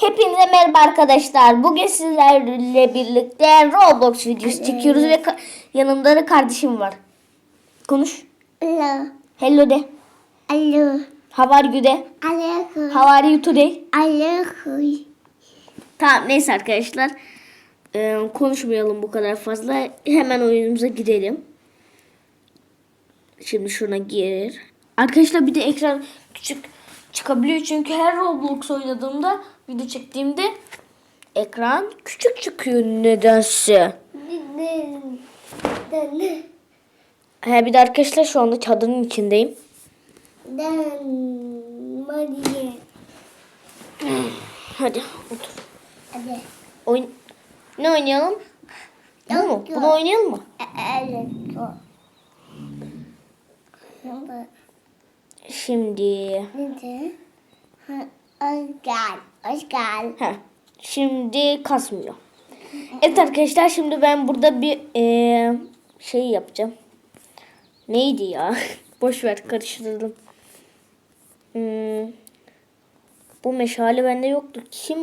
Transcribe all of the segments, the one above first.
Hepinize merhaba arkadaşlar. Bugün sizlerle birlikte Roblox videosu çekiyoruz ve yanımda da kardeşim var. Konuş. Alo. Hello de. Alo. How are you de. Alo. How are you today? Alo. Tamam neyse arkadaşlar. Ee, konuşmayalım bu kadar fazla. Hemen oyunumuza girelim. Şimdi şuna girer. Arkadaşlar bir de ekran küçük çıkabiliyor. Çünkü her Roblox oynadığımda video çektiğimde ekran küçük çıkıyor nedense. He bir de arkadaşlar şu anda çadırın içindeyim. Hadi otur. Hadi. Oyun ne oynayalım? Bu mu? Bunu oynayalım mı? Evet. Şimdi ne? Hoş geldin. Heh, şimdi kasmıyor. Evet arkadaşlar şimdi ben burada bir eee, şey yapacağım. Neydi ya? Boş ver karıştırdım. Hmm, bu meşale bende yoktu. Kim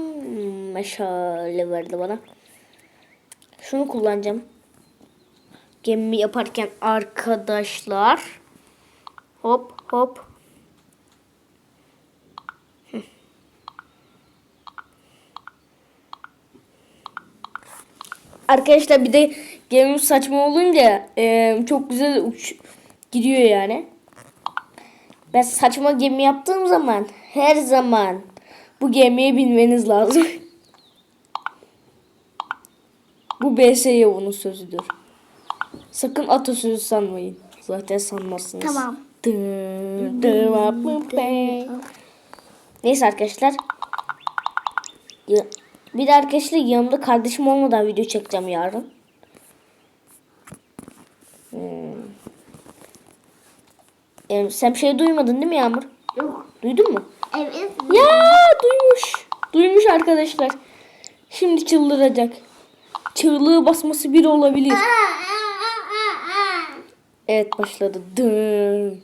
meşale verdi bana? Şunu kullanacağım. Gemi yaparken arkadaşlar. Hop hop. Arkadaşlar bir de gemimiz saçma olunca e, çok güzel uç gidiyor yani. Ben saçma gemi yaptığım zaman her zaman bu gemiye binmeniz lazım. bu BS'ye onun sözüdür. Sakın atasözü sanmayın. Zaten sanmazsınız. Tamam. Neyse arkadaşlar. Bir de arkadaşlar yanımda kardeşim olmadan video çekeceğim yarın. Hmm. Sen bir şey duymadın değil mi Yağmur? Yok. Duydun mu? Evet. Ya duymuş. Duymuş arkadaşlar. Şimdi çıldıracak. Çığlığı basması bir olabilir. Evet başladı. Dın.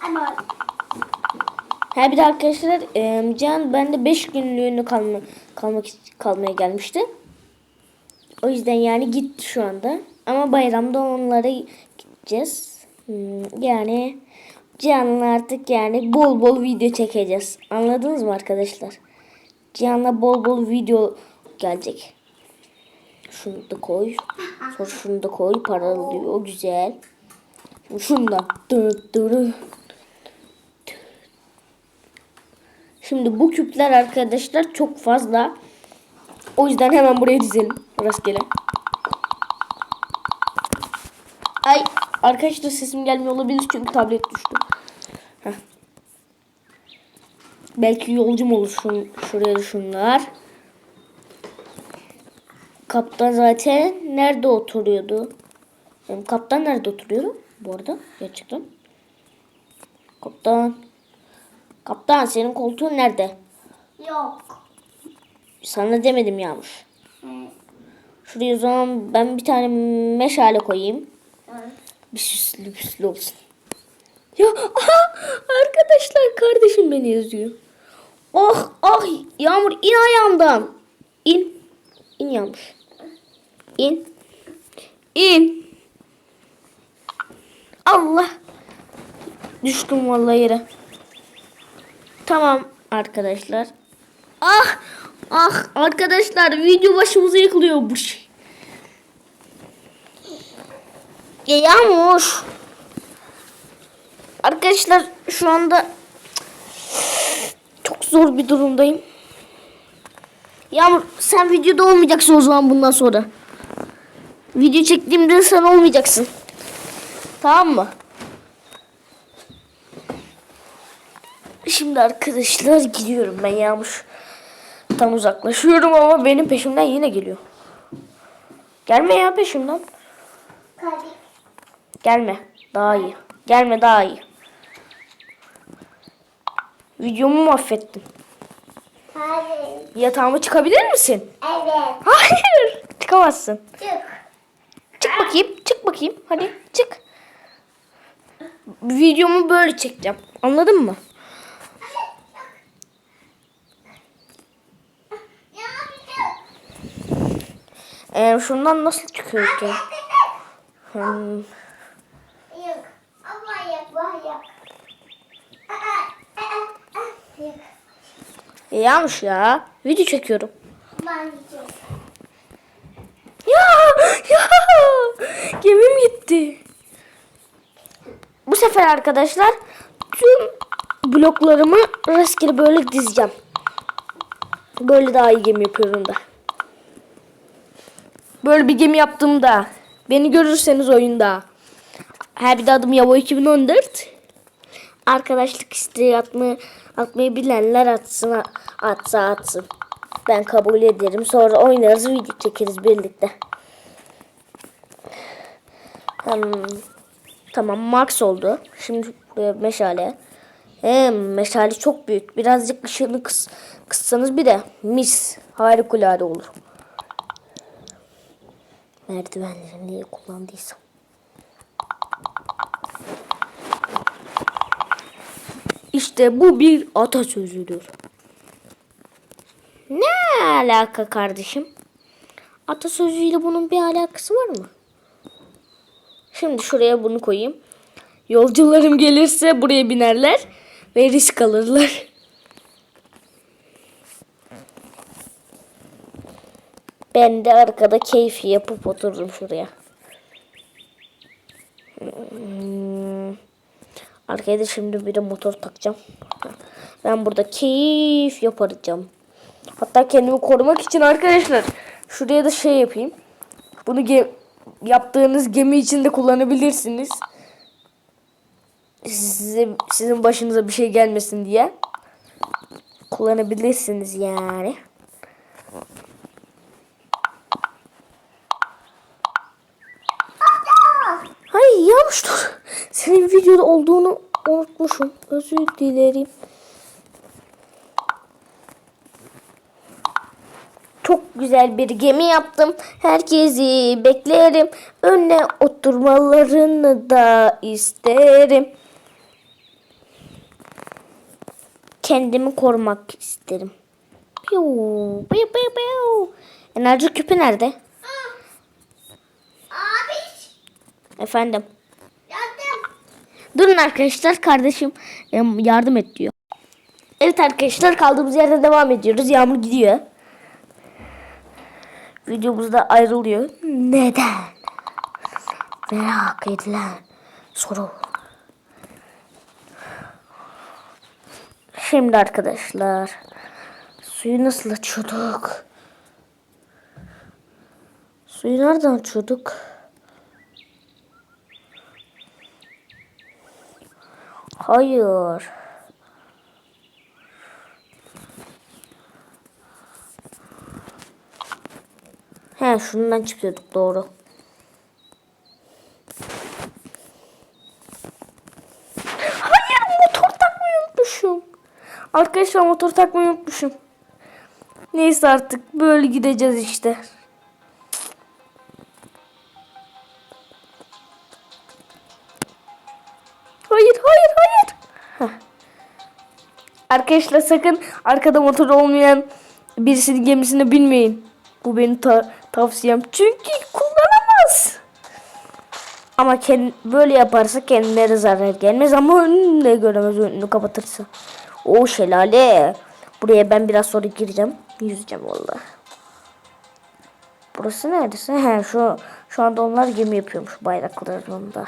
Ama Ha bir de arkadaşlar e, Can bende 5 günlüğünü kalma, kalmak kalmaya gelmişti. O yüzden yani gitti şu anda. Ama bayramda onlara gideceğiz. Hmm, Yani Cihan'la artık yani bol bol video çekeceğiz. Anladınız mı arkadaşlar? Cihan'la bol bol video gelecek. Şunu da koy. Sonra şunu da koy. Paralıyor. Güzel. Şimdi şundan. Dı dı Şimdi bu küpler arkadaşlar çok fazla. O yüzden hemen buraya dizelim. Rastgele. Ay arkadaşlar sesim gelmiyor olabilir çünkü tablet düştü. Heh. Belki yolcum olur şun, şuraya da şunlar. Kaptan zaten nerede oturuyordu? Benim kaptan nerede oturuyordu bu arada gerçekten? Kaptan. Kaptan senin koltuğun nerede? yok. Sana demedim Yağmur. Şuraya o zaman ben bir tane meşale koyayım. Bir süslü püslü olsun. Ya aha, arkadaşlar kardeşim beni yazıyor. Oh ah Yağmur in ayağımdan. İn. İn Yağmur. İn. İn. Allah. Düştüm vallahi yere. Tamam arkadaşlar. Ah ah arkadaşlar video başımıza yıkılıyor bu. Ya Yağmur. Arkadaşlar şu anda çok zor bir durumdayım. Yağmur sen videoda olmayacaksın o zaman bundan sonra. Video çektiğimde sen olmayacaksın. Tamam mı? Şimdi arkadaşlar gidiyorum ben Yağmur. Tam uzaklaşıyorum ama benim peşimden yine geliyor. Gelme ya peşimden. Hadi. Gelme. Daha iyi. Gelme daha iyi. Videomu mahvettin. Hadi. Yatağıma çıkabilir misin? Evet. Hayır. Çıkamazsın. Çık. Çık bakayım. Çık bakayım. Hadi çık. Videomu böyle çekeceğim. Anladın mı? Ee, şundan nasıl çıkıyor ki? Hmm, yanlış ya. Video çekiyorum. Ya ya gemim gitti. Bu sefer arkadaşlar tüm bloklarımı rastgele böyle dizeceğim. Böyle daha iyi gemi yapıyorum da. Böyle bir gemi yaptığımda beni görürseniz oyunda. Her bir de adım Yavo 2014. Arkadaşlık isteği atmayı, atmayı bilenler atsın, atsa atsın. Ben kabul ederim. Sonra oynarız, video çekeriz birlikte. Hmm, tamam, max oldu. Şimdi meşale. Hem meşale çok büyük. Birazcık ışığını kıs, kıssanız bir de mis. Harikulade olur. Merdivenleri kullandıysam. İşte bu bir atasözüdür. Ne alaka kardeşim? Atasözüyle bunun bir alakası var mı? Şimdi şuraya bunu koyayım. Yolcularım gelirse buraya binerler ve risk alırlar. Ben de arkada keyfi yapıp otururum şuraya. Hmm. Arkaya da şimdi bir de motor takacağım. Ben burada keyif yaparacağım. Hatta kendimi korumak için arkadaşlar şuraya da şey yapayım. Bunu ge- yaptığınız gemi için de kullanabilirsiniz. Size, sizin başınıza bir şey gelmesin diye. Kullanabilirsiniz yani. Hayır yanlış dur. Senin videoda olduğunu unutmuşum. Özür dilerim. Çok güzel bir gemi yaptım. Herkesi beklerim. Önüne oturmalarını da isterim. Kendimi korumak isterim. Piu, piu, piu, piu. Enerji küpü nerede? Abi, Efendim. Durun arkadaşlar kardeşim em, yardım et diyor. Evet arkadaşlar kaldığımız yerden devam ediyoruz. Yağmur gidiyor. Videomuz da ayrılıyor. Neden? Merak edilen soru. Şimdi arkadaşlar suyu nasıl açıyorduk? Suyu nereden açıyorduk? Hayır. He şundan çıkıyorduk doğru. Hayır motor takmayı unutmuşum. Arkadaşlar motor takmayı unutmuşum. Neyse artık böyle gideceğiz işte. Arkadaşlar sakın arkada motor olmayan birisinin gemisine binmeyin. Bu benim ta- tavsiyem. Çünkü kullanamaz. Ama kend- böyle yaparsa kendine zarar gelmez ama önünü de göremez önünü kapatırsa. O şelale. Buraya ben biraz sonra gireceğim. Yüzeceğim vallahi. Burası neresi? He şu şu anda onlar gemi yapıyormuş bayraklarında.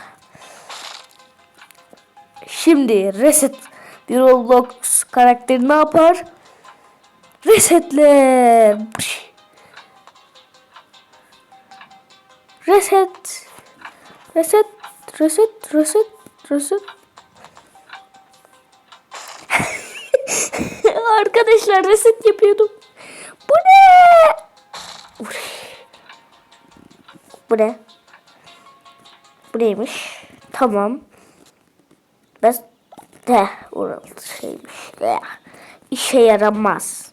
Şimdi reset bir Roblox karakteri ne yapar? Resetler. Pış. Reset. Reset. Reset. Reset. Reset. Arkadaşlar reset yapıyordum. Bu ne? Bu ne? Bu neymiş? Tamam. Ben de oralı şeymiş. İşe yaramaz.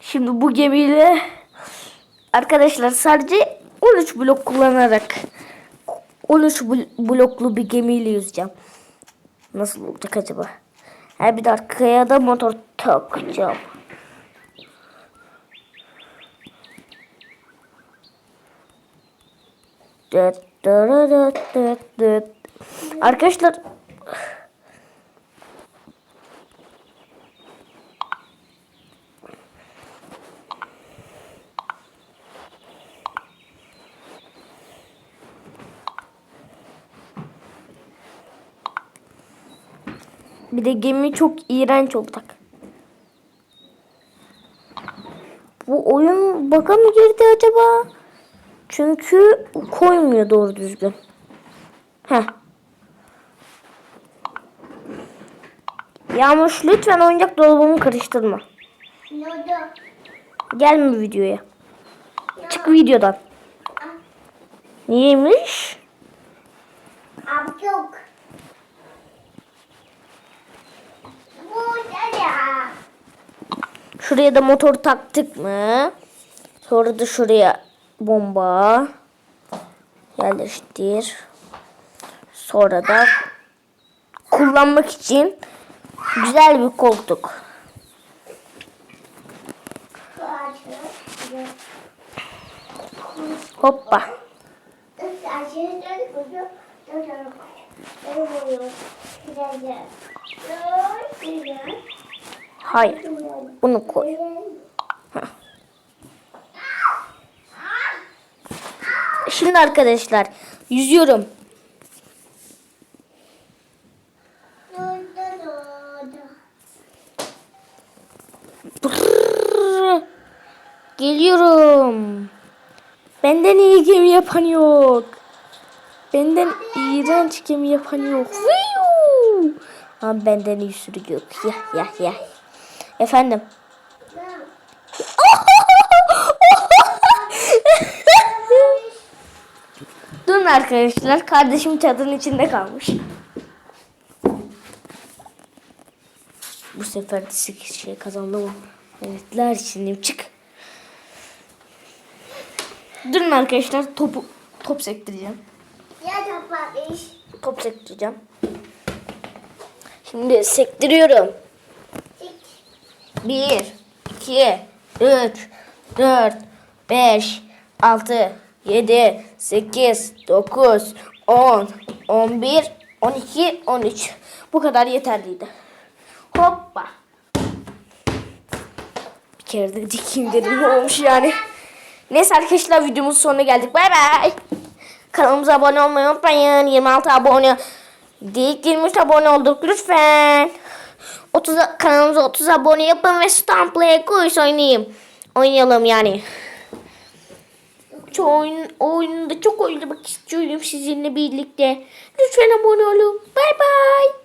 Şimdi bu gemiyle arkadaşlar sadece 13 blok kullanarak 13 bl- bloklu bir gemiyle yüzeceğim. Nasıl olacak acaba? Ha bir de arkaya da motor takacağım. Dıt Arkadaşlar bir de gemi çok iğrenç olacak. Bu oyun baka mı girdi acaba? Çünkü koymuyor doğru düzgün. Heh. Yağmur lütfen oyuncak dolabımı karıştırma. Gelme videoya. Çık videodan. Niyeymiş? Abduk. Bu ne ya? Şuraya da motor taktık mı? Sonra da şuraya bomba yerleştir. Sonra da kullanmak için güzel bir koltuk. Hoppa. Hayır. Bunu koy. Şimdi arkadaşlar yüzüyorum. Geliyorum. Benden iyi gemi yapan yok. Benden iğrenç gemi yapan yok. Ama benden iyi sürü yok. Ya ya ya. Efendim. Durun arkadaşlar. Kardeşim çadırın içinde kalmış. Bu sefer de 8 şey kazandım. Evetler içindeyim. Çık. Durun arkadaşlar. Topu top sektireceğim. Top sektireceğim. Şimdi sektiriyorum. 1, 2, 3, 4, 5, 6, 7, 8, 9, 10, 11, 12, 13. Bu kadar yeterliydi. Hoppa. Bir kere de dikeyim dedim olmuş yani. Neyse arkadaşlar videomuzun sonuna geldik. Bay bay. Kanalımıza abone olmayı unutmayın. 26 abone değil 23 abone olduk lütfen. 30 kanalımıza 30 abone yapın ve Stamp Play Quiz oynayayım. Oynayalım yani. Çok oyun, oyunda çok oynamak istiyorum sizinle birlikte. Lütfen abone olun. Bay bay.